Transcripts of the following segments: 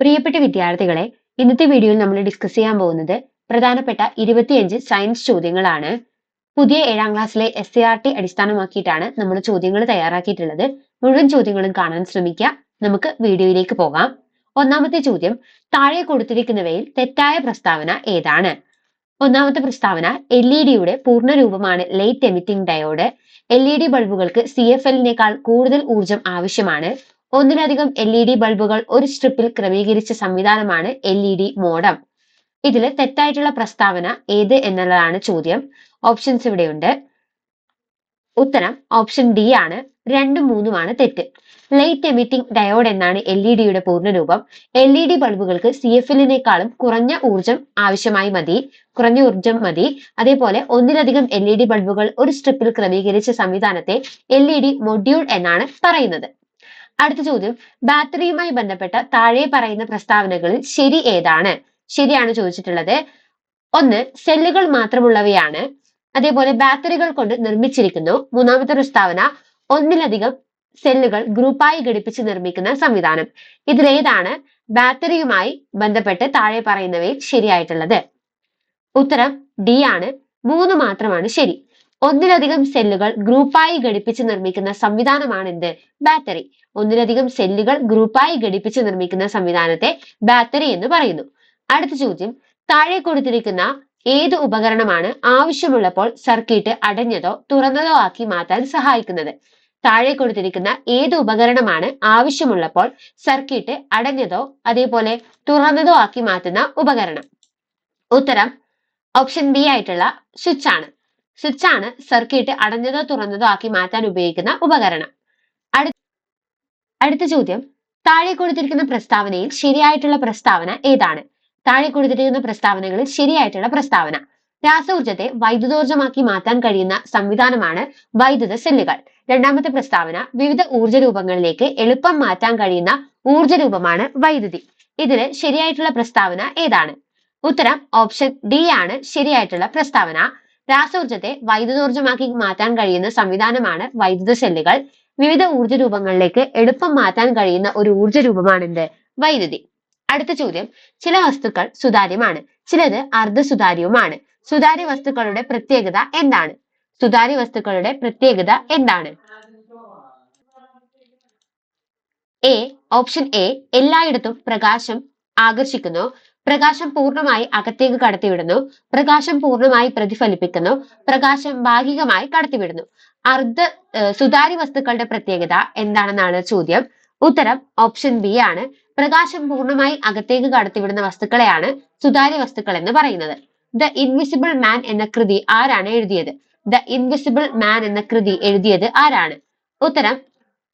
പ്രിയപ്പെട്ട വിദ്യാർത്ഥികളെ ഇന്നത്തെ വീഡിയോയിൽ നമ്മൾ ഡിസ്കസ് ചെയ്യാൻ പോകുന്നത് പ്രധാനപ്പെട്ട ഇരുപത്തിയഞ്ച് സയൻസ് ചോദ്യങ്ങളാണ്. പുതിയ ഏഴാം ക്ലാസ്സിലെ എസ് സി ആർ ടി അടിസ്ഥാനമാക്കിയിട്ടാണ് നമ്മൾ ചോദ്യങ്ങൾ തയ്യാറാക്കിയിട്ടുള്ളത്. മുഴുവൻ ചോദ്യങ്ങളും കാണാൻ ശ്രമിക്കുക. നമുക്ക് വീഡിയോയിലേക്ക് പോകാം. ഒന്നാമത്തെ ചോദ്യം താഴെ കൊടുത്തിരിക്കുന്നവയിൽ തെറ്റായ പ്രസ്താവന ഏതാണ്? ഒന്നാമത്തെ പ്രസ്താവന എൽ ഇ ഡിയുടെ പൂർണരൂപമാണ് light emitting diode L E D ബൾബുകൾക്ക് C F എല്ലിനേക്കാൾ കൂടുതൽ ഊർജം ആവശ്യമാണ്. ഒന്നിലധികം എൽ ഇ ഡി ബൾബുകൾ ഒരു സ്ട്രിപ്പിൽ ക്രമീകരിച്ച സംവിധാനമാണ് എൽ ഇ ഡി മോഡം. ഇതിൽ തെറ്റായിട്ടുള്ള പ്രസ്താവന ഏത് എന്നുള്ളതാണ് ചോദ്യം. ഓപ്ഷൻസ് ഇവിടെയുണ്ട്. ഉത്തരം ഓപ്ഷൻ ഡി ആണ്. രണ്ടും മൂന്നുമാണ് തെറ്റ്. ലൈറ്റ് എമിറ്റിംഗ് ഡയോഡ് എന്നാണ് എൽ ഇ ഡിയുടെ പൂർണരൂപം എൽ ഇ ഡി ബൾബുകൾക്ക് സി എഫ് എല്ലിനേക്കാളും കുറഞ്ഞ ഊർജം ആവശ്യമായി മതി. കുറഞ്ഞ ഊർജം മതി. അതേപോലെ ഒന്നിലധികം എൽ ഇ ഡി ബൾബുകൾ ഒരു സ്ട്രിപ്പിൽ ക്രമീകരിച്ച സംവിധാനത്തെ എൽ ഇ ഡി മൊഡ്യൂൾ എന്നാണ് പറയുന്നത്. അടുത്ത ചോദ്യം. ബാറ്ററിയുമായി ബന്ധപ്പെട്ട താഴെ പറയുന്ന പ്രസ്താവനകളിൽ ശരി ഏതാണ്? ശരിയാണ് ചോദിച്ചിട്ടുള്ളത്. ഒന്ന് സെല്ലുകൾ മാത്രമുള്ളവയാണ്. അതേപോലെ ബാറ്ററികൾ കൊണ്ട് നിർമ്മിച്ചിരിക്കുന്നു. മൂന്നാമത്തെ പ്രസ്താവന ഒന്നിലധികം സെല്ലുകൾ ഗ്രൂപ്പായി ഘടിപ്പിച്ച് നിർമ്മിക്കുന്ന സംവിധാനം. ഇതിലേതാണ് ബാറ്ററിയുമായി ബന്ധപ്പെട്ട് താഴെ പറയുന്നവയിൽ ശരിയായിട്ടുള്ളത്. ഉത്തരം ഡി ആണ്. മൂന്ന് മാത്രമാണ് ശരി. ഒന്നിലധികം സെല്ലുകൾ ഗ്രൂപ്പായി ഘടിപ്പിച്ച് നിർമ്മിക്കുന്ന സംവിധാനമാണ് എന്ത് ബാറ്ററി. ഒന്നിലധികം സെല്ലുകൾ ഗ്രൂപ്പായി ഘടിപ്പിച്ച് നിർമ്മിക്കുന്ന സംവിധാനത്തെ ബാറ്ററി എന്ന് പറയുന്നു. അടുത്ത ചോദ്യം. താഴെ കൊടുത്തിരിക്കുന്ന ഏത് ഉപകരണമാണ് ആവശ്യമുള്ളപ്പോൾ സർക്യൂട്ട് അടഞ്ഞതോ തുറന്നതോ ആക്കി മാറ്റാൻ സഹായിക്കുന്നത്? താഴെ കൊടുത്തിരിക്കുന്ന ഏത് ഉപകരണമാണ് ആവശ്യമുള്ളപ്പോൾ സർക്യൂട്ട് അടഞ്ഞതോ അതേപോലെ തുറന്നതോ ആക്കി മാറ്റുന്ന ഉപകരണം? ഉത്തരം. ഓപ്ഷൻ ബി ആയിട്ടുള്ള സ്വിച്ച് ആണ്. സ്വിച്ച് ആണ് സർക്യൂട്ട് അടഞ്ഞതോ തുറന്നതോ ആക്കി മാറ്റാൻ ഉപയോഗിക്കുന്ന ഉപകരണം. അടു അടുത്ത ചോദ്യം. താഴെ കൊടുത്തിരിക്കുന്ന പ്രസ്താവനയിൽ ശരിയായിട്ടുള്ള പ്രസ്താവന ഏതാണ്? താഴെ കൊടുത്തിരിക്കുന്ന പ്രസ്താവനകളിൽ ശരിയായിട്ടുള്ള പ്രസ്താവന. രാസഊർജത്തെ വൈദ്യുതോർജമാക്കി മാറ്റാൻ കഴിയുന്ന സംവിധാനമാണ് വൈദ്യുത സെല്ലുകൾ. രണ്ടാമത്തെ പ്രസ്താവന വിവിധ ഊർജ രൂപങ്ങളിലേക്ക് എളുപ്പം മാറ്റാൻ കഴിയുന്ന ഊർജ രൂപമാണ് വൈദ്യുതി. ഇതിന് ശരിയായിട്ടുള്ള പ്രസ്താവന ഏതാണ്? ഉത്തരം ഓപ്ഷൻ ഡി ആണ് ശരിയായിട്ടുള്ള പ്രസ്താവന. രാസഊർജത്തെ വൈദ്യുതോർജമാക്കി മാറ്റാൻ കഴിയുന്ന സംവിധാനമാണ് വൈദ്യുത സെല്ലുകൾ. വിവിധ ഊർജ രൂപങ്ങളിലേക്ക് എളുപ്പം മാറ്റാൻ കഴിയുന്ന ഒരു ഊർജ രൂപമാണ് എന്ത് വൈദ്യുതി. അടുത്ത ചോദ്യം. ചില വസ്തുക്കൾ സുതാര്യമാണ്. ചിലത് അർദ്ധ സുതാര്യവുമാണ് സുതാര്യ വസ്തുക്കളുടെ പ്രത്യേകത എന്താണ്? സുതാര്യ വസ്തുക്കളുടെ പ്രത്യേകത എന്താണ്? എ ഓപ്ഷൻ എ എല്ലായിടത്തും പ്രകാശം ആകർഷിക്കുന്നു. പ്രകാശം പൂർണമായി അകത്തേക്ക് കടത്തിവിടുന്നു. പ്രകാശം പൂർണമായി പ്രതിഫലിപ്പിക്കുന്നു. പ്രകാശം ഭാഗികമായി കടത്തിവിടുന്നു. അർദ്ധ സുതാര്യ വസ്തുക്കളുടെ പ്രത്യേകത എന്താണെന്നാണ് ചോദ്യം. ഉത്തരം ഓപ്ഷൻ ബി ആണ്. പ്രകാശം പൂർണമായി അകത്തേക്ക് കടത്തിവിടുന്ന വസ്തുക്കളെയാണ് സുതാര്യ വസ്തുക്കൾ എന്ന് പറയുന്നത്. ദ ഇൻവിസിബിൾ മാൻ എന്ന കൃതി ആരാണ് എഴുതിയത്? ദ ഇൻവിസിബിൾ മാൻ എന്ന കൃതി എഴുതിയത് ആരാണ്? ഉത്തരം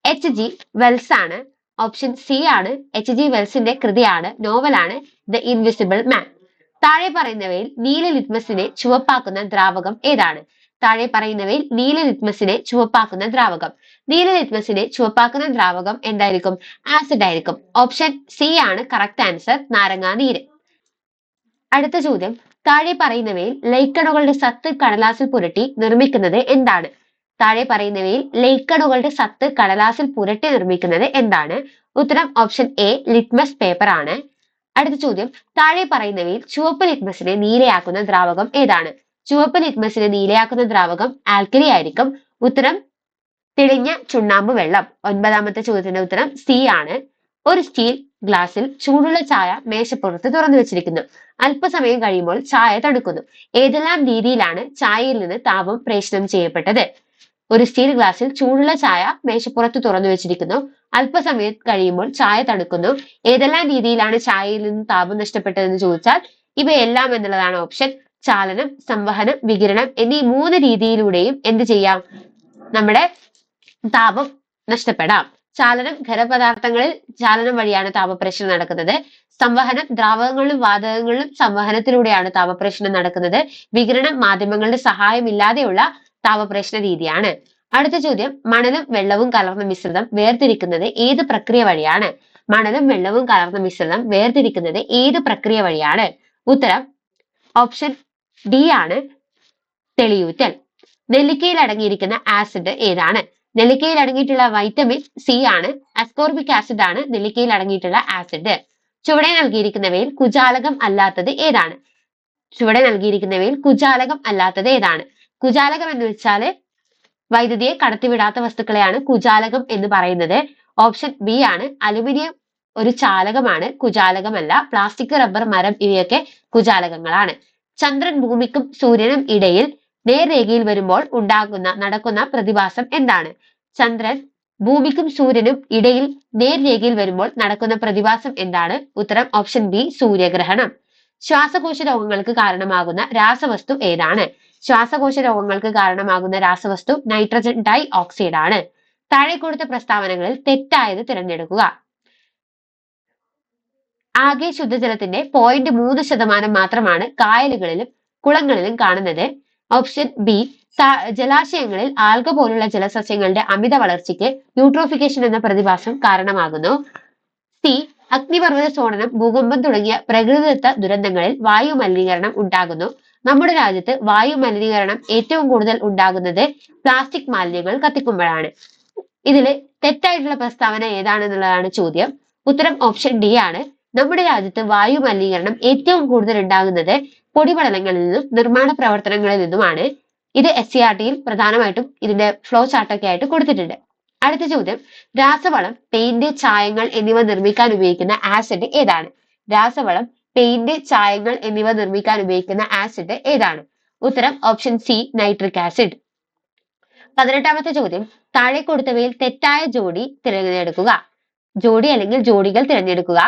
എച്ച് ജി വെൽസ് ആണ്. ഓപ്ഷൻ സി ആണ് എച്ച് ജി വെൽസിന്റെ കൃതിയാണ് നോവലാണ് ദ ഇൻവിസിബിൾ മാൻ താഴെ പറയുന്നവയിൽ നീല ലിറ്റ്മസിനെ ചുവപ്പാക്കുന്ന ദ്രാവകം ഏതാണ്? താഴെ പറയുന്നവയിൽ നീല ലിറ്റ്മസിനെ ചുവപ്പാക്കുന്ന ദ്രാവകം. നീല ലിറ്റ്മസിനെ ചുവപ്പാക്കുന്ന ദ്രാവകം എന്തായിരിക്കും? ആസിഡ് ആയിരിക്കും. ഓപ്ഷൻ സി ആണ് കറക്റ്റ് ആൻസർ നാരങ്ങാ നീര്. അടുത്ത ചോദ്യം താഴെ പറയുന്നവയിൽ ലൈക്കണുകളുടെ സത്ത് കടലാസിൽ പുരട്ടി നിർമ്മിക്കുന്നത് എന്താണ്? താഴെ പറയുന്നവയിൽ ലൈക്കണുകളുടെ സത്ത് കടലാസിൽ പുരട്ടി നിർമ്മിക്കുന്നത് എന്താണ്? ഉത്തരം ഓപ്ഷൻ എ ലിറ്റ്മസ് പേപ്പർ ആണ്. അടുത്ത ചോദ്യം താഴെ പറയുന്നവയിൽ ചുവപ്പ് ലിറ്റ്മസിനെ നീലയാക്കുന്ന ദ്രാവകം ഏതാണ്? ചുവപ്പ് ലിറ്റ്മസിനെ നീലയാക്കുന്ന ദ്രാവകം ആൽക്കലി ആയിരിക്കും. ഉത്തരം തെളിഞ്ഞ ചുണ്ണാമ്പ് വെള്ളം. ഒൻപതാമത്തെ ചോദ്യത്തിന്റെ ഉത്തരം സി ആണ്. ഒരു സ്റ്റീൽ ഗ്ലാസിൽ ചൂടുള്ള ചായ മേശപ്പുറത്ത് തുറന്നു വെച്ചിരിക്കുന്നു. അല്പസമയം കഴിയുമ്പോൾ ചായ തണുക്കുന്നു. ഏതെല്ലാം രീതിയിലാണ് ചായയിൽ നിന്ന് താപം പ്രേഷണം ചെയ്യപ്പെട്ടത്? ഒരു സ്റ്റീൽ ഗ്ലാസ്സിൽ ചൂടുള്ള ചായ മേശപ്പുറത്ത് തുറന്നു വെച്ചിരിക്കുന്നു. അല്പസമയം കഴിയുമ്പോൾ ചായ തണുക്കുന്നു. ഏതെല്ലാം രീതിയിലാണ് ചായയിൽ നിന്ന് താപം നഷ്ടപ്പെട്ടതെന്ന് ചോദിച്ചാൽ ഇവയെല്ലാം എന്നുള്ളതാണ് ഓപ്ഷൻ ചാലനം സംവഹനം വികിരണം എന്നീ മൂന്ന് രീതിയിലൂടെയും എന്ത് ചെയ്യാം? നമ്മുടെ താപം നഷ്ടപ്പെടാം. ചാലനം ഖരപദാർത്ഥങ്ങളിൽ ചാലനം വഴിയാണ് താപപ്രശ്നം നടക്കുന്നത്. സംവഹനം ദ്രാവകങ്ങളിലും വാതകങ്ങളിലും സംവഹനത്തിലൂടെയാണ് താപപ്രശ്നം നടക്കുന്നത്. വികിരണം മാധ്യമങ്ങളുടെ സഹായമില്ലാതെയുള്ള താപപ്രേഷണ രീതിയാണ്. അടുത്ത ചോദ്യം മണലും വെള്ളവും കലർന്ന മിശ്രിതം വേർതിരിക്കുന്നത് ഏത് പ്രക്രിയ വഴിയാണ്? മണലും വെള്ളവും കലർന്ന മിശ്രിതം വേർതിരിക്കുന്നത് ഏത് പ്രക്രിയ വഴിയാണ്? ഉത്തരം ഓപ്ഷൻ ഡി ആണ് തെളിയൂറ്റൽ. നെല്ലിക്കയിൽ അടങ്ങിയിരിക്കുന്ന ആസിഡ് ഏതാണ്? നെല്ലിക്കയിൽ അടങ്ങിയിട്ടുള്ള വൈറ്റമിൻ സി ആണ്. അസ്കോർബിക് ആസിഡ് ആണ് നെല്ലിക്കയിൽ അടങ്ങിയിട്ടുള്ള ആസിഡ്. ചുവടെ നൽകിയിരിക്കുന്നവയിൽ കുജാലകം അല്ലാത്തത് ഏതാണ്? ചുവടെ നൽകിയിരിക്കുന്നവയിൽ കുജാലകം അല്ലാത്തത് ഏതാണ്? കുജാലകം എന്ന് വെച്ചാൽ വൈദ്യുതിയെ കടത്തിവിടാത്ത വസ്തുക്കളെയാണ് കുജാലകം എന്ന് പറയുന്നത്. ഓപ്ഷൻ ബി ആണ് അലുമിനിയം ഒരു ചാലകമാണ് കുജാലകമല്ല. പ്ലാസ്റ്റിക് റബ്ബർ മരം ഇവയൊക്കെ കുജാലകങ്ങളാണ്. ചന്ദ്രൻ ഭൂമിക്കും സൂര്യനും ഇടയിൽ നേർരേഖയിൽ വരുമ്പോൾ ഉണ്ടാകുന്ന നടക്കുന്ന പ്രതിഭാസം എന്താണ്? ചന്ദ്രൻ ഭൂമിക്കും സൂര്യനും ഇടയിൽ നേർരേഖയിൽ വരുമ്പോൾ നടക്കുന്ന പ്രതിഭാസം എന്താണ്? ഉത്തരം ഓപ്ഷൻ ബി സൂര്യഗ്രഹണം. ശ്വാസകോശ രോഗങ്ങൾക്ക് കാരണമാകുന്ന രാസവസ്തു ഏതാണ്? ശ്വാസകോശ രോഗങ്ങൾക്ക് കാരണമാകുന്ന രാസവസ്തു നൈട്രജൻ ഡൈ ഓക്സൈഡ് ആണ്. താഴെ കൊടുത്ത പ്രസ്താവനകളിൽ തെറ്റായത് തിരഞ്ഞെടുക്കുക. ആകെ ശുദ്ധജലത്തിന്റെ പോയിന്റ് മൂന്ന് ശതമാനം മാത്രമാണ് കായലുകളിലും കുളങ്ങളിലും കാണുന്നത്. ഓപ്ഷൻ ബി ജലാശയങ്ങളിൽ ആൽഗ പോലുള്ള ജലസസ്യങ്ങളുടെ അമിത വളർച്ചയ്ക്ക് യൂട്രോഫിക്കേഷൻ എന്ന പ്രതിഭാസം കാരണമാകുന്നു. സി അഗ്നിപർവത സ്ഫോടനം ഭൂകമ്പം തുടങ്ങിയ പ്രകൃതിദത്ത ദുരന്തങ്ങളിൽ വായു മലിനീകരണം ഉണ്ടാകുന്നു. നമ്മുടെ രാജ്യത്ത് വായു മലിനീകരണം ഏറ്റവും കൂടുതൽ ഉണ്ടാകുന്നത് പ്ലാസ്റ്റിക് മാലിന്യങ്ങൾ കത്തിക്കുമ്പോഴാണ്. ഇതിൽ തെറ്റായിട്ടുള്ള പ്രസ്താവന ഏതാണെന്നുള്ളതാണ് ചോദ്യം. ഉത്തരം ഓപ്ഷൻ ഡി ആണ്. നമ്മുടെ രാജ്യത്ത് വായു മലിനീകരണം ഏറ്റവും കൂടുതൽ ഉണ്ടാകുന്നത് പൊടിപടലങ്ങളിൽ നിന്നും നിർമ്മാണ പ്രവർത്തനങ്ങളിൽ നിന്നുമാണ്. ഇത് എസ് സി ആർ ടിയിൽ പ്രധാനമായിട്ടും ഇതിന്റെ ഫ്ലോ ചാർട്ടൊക്കെ ആയിട്ട് കൊടുത്തിട്ടുണ്ട്. അടുത്ത ചോദ്യം രാസവളം പെയിന്റ് ചായങ്ങൾ എന്നിവ നിർമ്മിക്കാൻ ഉപയോഗിക്കുന്ന ആസിഡ് ഏതാണ്? രാസവളം പെയിന്റ് ചായങ്ങൾ എന്നിവ നിർമ്മിക്കാൻ ഉപയോഗിക്കുന്ന ആസിഡ് ഏതാണ്? ഉത്തരം ഓപ്ഷൻ സി നൈട്രിക് ആസിഡ് പതിനെട്ടാമത്തെ ചോദ്യം താഴെ കൊടുത്തവയിൽ തെറ്റായ ജോഡി തിരഞ്ഞെടുക്കുക. ജോഡി അല്ലെങ്കിൽ ജോഡികൾ തിരഞ്ഞെടുക്കുക.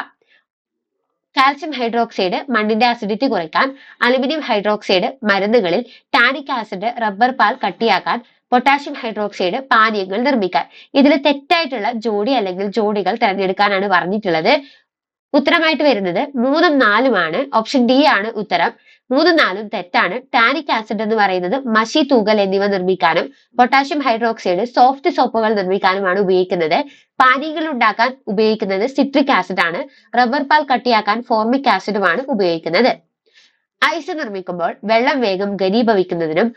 കാൽസ്യം ഹൈഡ്രോക്സൈഡ് മണ്ണിന്റെ ആസിഡിറ്റി കുറയ്ക്കാൻ അലുമിനിയം ഹൈഡ്രോക്സൈഡ് മരുന്നുകളിൽ ടാനിക് ആസിഡ് റബ്ബർ പാൽ കട്ടിയാക്കാൻ പൊട്ടാഷ്യം ഹൈഡ്രോക്സൈഡ് പാനീയങ്ങൾ നിർമ്മിക്കാൻ. ഇതിൽ തെറ്റായിട്ടുള്ള ജോഡി അല്ലെങ്കിൽ ജോഡികൾ തിരഞ്ഞെടുക്കാനാണ് പറഞ്ഞിട്ടുള്ളത്. ഉത്തരമായിട്ട് വരുന്നത് മൂന്നും നാലുമാണ് ഓപ്ഷൻ ഡി ആണ് ഉത്തരം. മൂന്നും നാലും തെറ്റാണ്. ടാനിക് ആസിഡ് എന്ന് പറയുന്നത് മഷി തൂകൽ എന്നിവ നിർമ്മിക്കാനും പൊട്ടാഷ്യം ഹൈഡ്രോക്സൈഡ് സോഫ്റ്റ് സോപ്പുകൾ നിർമ്മിക്കാനുമാണ് ഉപയോഗിക്കുന്നത്. പാനീയങ്ങൾ ഉണ്ടാക്കാൻ ഉപയോഗിക്കുന്നത് സിട്രിക് ആസിഡ് ആണ്. റബ്ബർ പാൽ കട്ടിയാക്കാൻ ഫോർമിക് ആസിഡുമാണ് ഉപയോഗിക്കുന്നത്. ഐസ് നിർമ്മിക്കുമ്പോൾ വെള്ളം വേഗം ഘനീഭവിക്കുന്നതിനും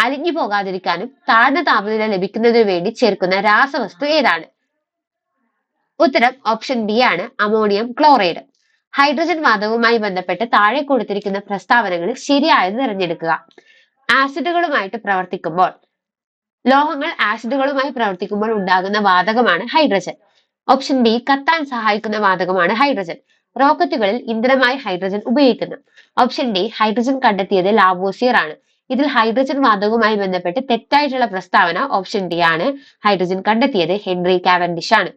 അലിഞ്ഞു പോകാതിരിക്കാനും താഴ്ന്ന താപനില ലഭിക്കുന്നതിനു വേണ്ടി ചേർക്കുന്ന രാസവസ്തു ഏതാണ്? ഉത്തരം ഓപ്ഷൻ ബി ആണ് അമോണിയം ക്ലോറൈഡ്. ഹൈഡ്രജൻ വാതകവുമായി ബന്ധപ്പെട്ട് താഴെ കൊടുത്തിരിക്കുന്ന പ്രസ്താവനകളിൽ ശരിയായത് തിരഞ്ഞെടുക്കുക. ആസിഡുകളുമായിട്ട് പ്രവർത്തിക്കുമ്പോൾ ലോഹങ്ങൾ ആസിഡുകളുമായി പ്രവർത്തിക്കുമ്പോൾ ഉണ്ടാകുന്ന വാതകമാണ് ഹൈഡ്രജൻ. ഓപ്ഷൻ ബി കത്താൻ സഹായിക്കുന്ന വാതകമാണ് ഹൈഡ്രജൻ. റോക്കറ്റുകളിൽ ഇന്ധനമായി ഹൈഡ്രജൻ ഉപയോഗിക്കുന്നു. ഓപ്ഷൻ ഡി ഹൈഡ്രജൻ കണ്ടെത്തിയത് ലാബോസിയർ ആണ്. ഇതിൽ ഹൈഡ്രജൻ വാതകവുമായി ബന്ധപ്പെട്ട് തെറ്റായിട്ടുള്ള പ്രസ്താവന ഓപ്ഷൻ ഡി ആണ്. ഹൈഡ്രജൻ കണ്ടെത്തിയത് ഹെൻറി കാവൻഡിഷ് ആണ്.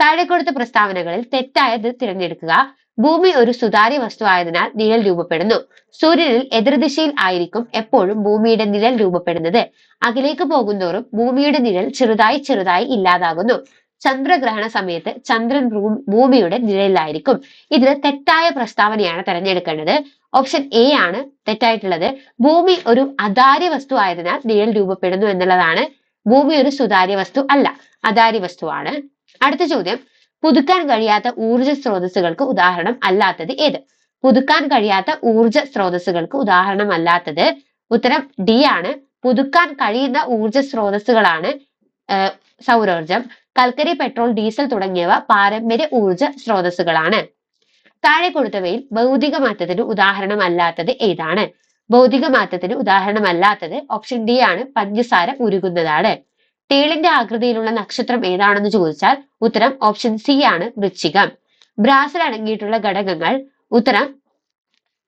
താഴെ കൊടുത്ത പ്രസ്താവനകളിൽ തെറ്റായത് തിരഞ്ഞെടുക്കുക. ഭൂമി ഒരു സുതാര്യ വസ്തു ആയതിനാൽ നിഴൽ രൂപപ്പെടുന്നു. സൂര്യനിൽ എതിർദിശയിൽ ആയിരിക്കും എപ്പോഴും ഭൂമിയുടെ നിഴൽ രൂപപ്പെടുന്നത്. അകലേക്ക് പോകുന്തോറും ഭൂമിയുടെ നിഴൽ ചെറുതായി ചെറുതായി ഇല്ലാതാകുന്നു. ചന്ദ്രഗ്രഹണ സമയത്ത് ചന്ദ്രൻ ഭൂമിയുടെ നിഴലിലായിരിക്കും. ഇതിൽ തെറ്റായ പ്രസ്താവനയാണ് തിരഞ്ഞെടുക്കേണ്ടത്. ഓപ്ഷൻ എ ആണ് തെറ്റായിട്ടുള്ളത്. ഭൂമി ഒരു അധാര്യ വസ്തു ആയതിനാൽ നിഴൽ രൂപപ്പെടുന്നു എന്നുള്ളതാണ്. ഭൂമി ഒരു സുതാര്യ വസ്തു അല്ല അധാര്യ വസ്തുവാണ്. അടുത്ത ചോദ്യം. പുതുക്കാൻ കഴിയാത്ത ഊർജ സ്രോതസ്സുകൾക്ക് ഉദാഹരണം അല്ലാത്തത് ഏത്? പുതുക്കാൻ കഴിയാത്ത ഊർജ സ്രോതസ്സുകൾക്ക് ഉദാഹരണം അല്ലാത്തത് ഉത്തരം ഡി ആണ്. പുതുക്കാൻ കഴിയുന്ന ഊർജ സ്രോതസ്സുകളാണ് സൗരോർജം കൽക്കരി പെട്രോൾ ഡീസൽ തുടങ്ങിയവ പാരമ്പര്യ ഊർജ സ്രോതസ്സുകളാണ്. താഴെ കൊടുത്തവയിൽ ഭൗതിക മാറ്റത്തിന് ഉദാഹരണം അല്ലാത്തത് ഏതാണ്? ഭൗതിക മാറ്റത്തിന് ഉദാഹരണം അല്ലാത്തത് ഓപ്ഷൻ ഡി ആണ്. പഞ്ചസാര ഉരുകുന്നതാണ്. തേളിന്റെ ആകൃതിയിലുള്ള നക്ഷത്രം ഏതാണെന്ന് ചോദിച്ചാൽ ഉത്തരം ഓപ്ഷൻ സി ആണ് വൃശ്ചികം. ബ്രാസിൽ അടങ്ങിയിട്ടുള്ള ഘടകങ്ങൾ ഉത്തരം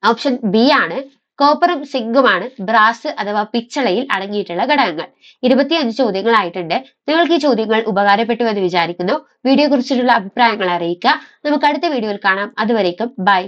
ഓപ്ഷൻ ബി ആണ്. കോപ്പറും സിങ്കുമാണ് ബ്രാസ് അഥവാ പിച്ചളയിൽ അടങ്ങിയിട്ടുള്ള ഘടകങ്ങൾ. ഇരുപത്തിയഞ്ച് ചോദ്യങ്ങളായിട്ടുണ്ട് നിങ്ങൾക്ക് ഈ ചോദ്യങ്ങൾ ഉപകാരപ്പെട്ടു എന്ന് വിചാരിക്കുന്നു. വീഡിയോ കുറിച്ചിട്ടുള്ള അഭിപ്രായങ്ങൾ അറിയിക്കുക. നമുക്ക് അടുത്ത വീഡിയോയിൽ കാണാം. അതുവരേക്കും ബൈ.